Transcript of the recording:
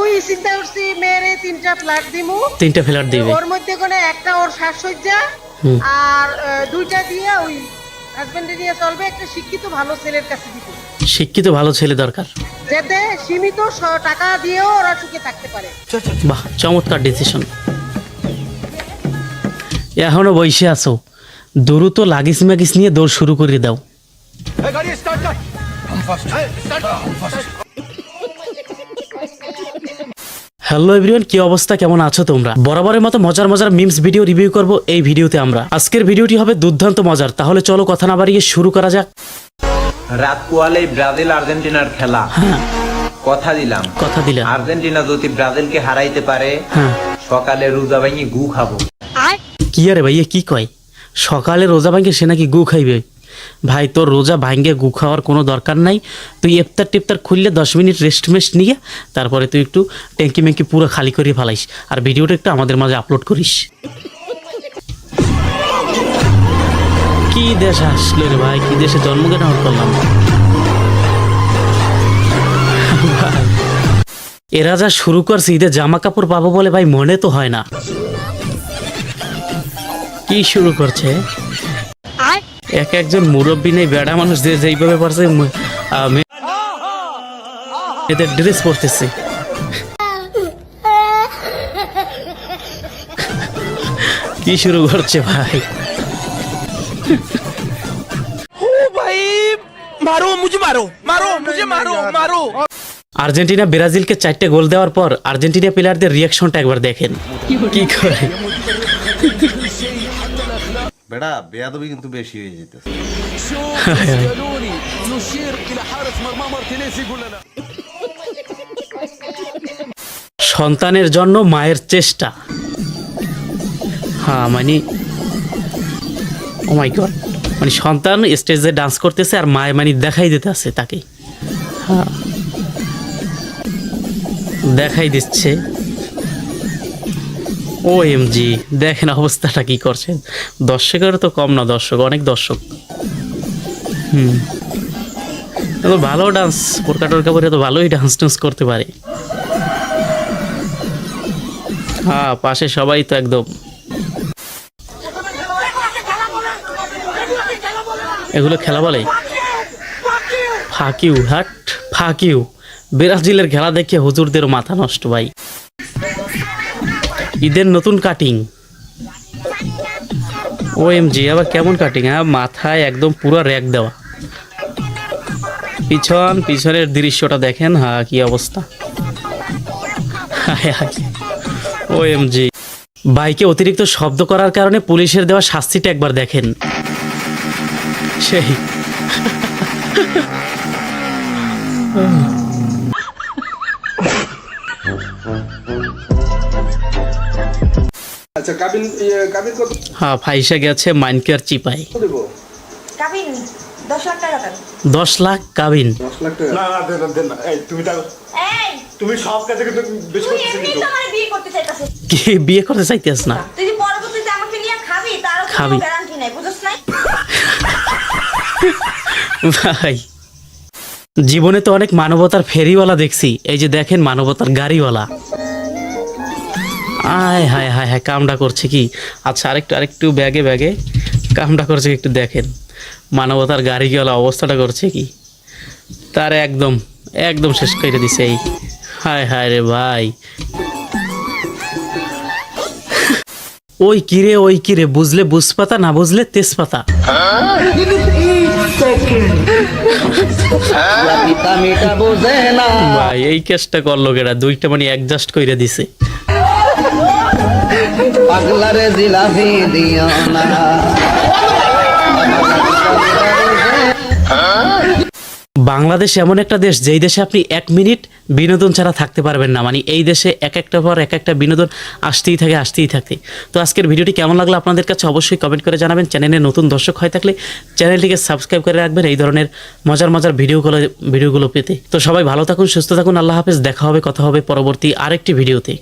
ওই চিন্তা করছি মেয়েরে তিনটা ফ্ল্যাট দিমু? তিনটা ফ্ল্যাট দিবে। ওর মধ্যে কোনো একটা ওর সাজসজ্জা আর দুইটা দিয়ে ওই হাজবেন্ডে নিয়ে চলবে একটা শিক্ষিত ভালো ছেলের কাছে দিব শিক্ষিত ভালো ছেলে দরকার। যাতে সীমিত টাকা দিয়েও ওরা সুখে থাকতে পারে। বাহ চমৎকার ডিসিশন এখনও বসে আছো। দ্রুত লাগিস মাগিস নিয়ে দৌড় শুরু করে দাও। হ্যালো এভরিওয়ান কি অবস্থা? কেমন আছো তোমরা? বরাবরের মতো মজার মজার মিমস ভিডিও রিভিউ করব এই ভিডিওতে আমরা। আজকের ভিডিওটি হবে দুর্দান্ত মজার। তাহলে চলো কথা না বাড়িয়ে শুরু করা যাক। রাত পোয়ালেই ব্রাজিল আর্জেন্টিনার খেলা। হ্যাঁ। কথা দিলাম। কথা দিলাম। আর্জেন্টিনা যদি ব্রাজিলকে হারাইতে পারে হ্যাঁ। সকালে রোজা ভাঙি গু খাব। কি আরে ভাইয়া কি কয়? সকালে রোজা ভাঙ্গে সে নাকি গু খাইবে? ভাই, তোর রোজা ভাঙ্গে গু খাওয়ার কোনো দরকার নাই। তুই ইফতার টিফতার খুললে দশ মিনিট রেস্ট মেস্ট নিয়ে, তারপরে তুই একটু ট্যাঙ্কি ম্যাঙ্কি পুরো খালি করে ফেলাইস আর ভিডিওটা একটু আমাদের মাঝে আপলোড করিস। কি দেশ আসলো রে ভাই? কি দেশে জন্মগ্রহণ করলাম? এরা যা শুরু করছে, ঈদে জামা কাপড় পাবো বলে ভাই মনে তো হয় না। কি শুরু করছে? এক একজন মুরব্বী নেই বেড়া মানুষ দিয়ে যেইভাবে পারছে এদের ড্রেস পরতেছে। কি শুরু করছে ভাই? আর্জেন্টিনা ব্রাজিলকে চারটে গোল দেওয়ার পর আর্জেন্টিনা প্লেয়ারদের রিয়াকশনটা একবার দেখেন। কি করে? বেয়াদবি কিন্তু বেশি হয়ে সন্তানের জন্য মায়ের চেষ্টা। হ্যাঁ মানে ও মাই গড মানে সন্তান স্টেজে ডান্স করতেছে আর মায়ের মানে দেখাই দিতে আছে তাকে। হ্যাঁ দেখাই দিচ্ছে। ও এম জি দেখেন অবস্থাটা কি করছেন। দর্শকের তো কম না দর্শক, অনেক দর্শক। হুম। ভালো ডান্স পোরকা টোরকা পরে তো ভালোই ডান্স টান্স করতে পারে। হ্যাঁ পাশে সবাই তো একদম। এগুলো খেলা বলে? ফাকিউ, হাট, ফাকিউ। ব্রাজিলের খেলা দেখে হুজুরদের মাথা নষ্ট, ভাই। ঈদের নতুন কাটিং ও এম জি আবার কেমন কাটিং হ্যাঁ? মাথায় একদম পুরো র্যাক দেওয়া। পিছন, পিছনের দৃশ্যটা দেখেন হ্যাঁ কি অবস্থা। ও এম জি বাইকে অতিরিক্ত শব্দ করার কারণে পুলিশের দেওয়া শাস্তিটা একবার দেখেন। সেই। আচ্ছা কাবিন ইয়ে কাবিন কত? হ্যাঁ ফাইসা গেছে মাইনকেয়ার চিপাই। কাবিন দশ লাখ টাকা দেন। দশ লাখ কাবিন। দশ লাখ টাকা? না না দেন দেন না। এই তুমি তা এই! তুমি সব কাছে কিন্তু বেশি তুই করতেছো এমনি কিন্তু। আমার বিয়ে করতে চাইতাছিস কি বিয়ে করতে চাইতেছ না? তুই পরবর্তীতে আমাকে নিয়ে খাবি খাবি। কোনো গ্যারান্টি নাই বুঝছ নাই? ভাই জীবনে তো অনেক মানবতার ফেরিওয়ালা দেখছি। এই যে দেখেন মানবতার গাড়িওয়ালা। আয় হায় হায় হায় কামটা করছে কি? আচ্ছা আরেকটু আরেকটু ব্যাগে ব্যাগে কামটা করছে একটু দেখেন। মানবতার গাড়ি গাড়িওয়ালা অবস্থাটা করছে কি? তার একদম একদম শেষ করে দিছে এই। হায় হায় রে ভাই। ওই কিরে ওই কিরে বুঝলে বুঝপাতা না বুঝলে তেজপাতা? ভাই এই কেসটা করল কেটা দুইটা মানে অ্যাডজাস্ট কইরা দিছে। পাগলারে জিলাপি দিও না। বাংলাদেশ এমন একটা দেশ, যেই দেশে আপনি এক মিনিট বিনোদন ছাড়া থাকতে পারবেন না। মানে এই দেশে এক একটা পর এক একটা বিনোদন আসতেই থাকে আসতেই থাকে। তো আজকের ভিডিওটি কেমন লাগল আপনাদের কাছে অবশ্যই কমেন্ট করে জানাবেন। চ্যানেলে নতুন দর্শক হয়ে থাকলে চ্যানেলটিকে সাবস্ক্রাইব করে রাখবেন এই ধরনের মজার মজার ভিডিওগুলো ভিডিওগুলো পেতে। তো সবাই ভালো থাকুন, সুস্থ থাকুন। আল্লাহ হাফেজ। দেখা হবে, কথা হবে পরবর্তী আরেকটি ভিডিওতে।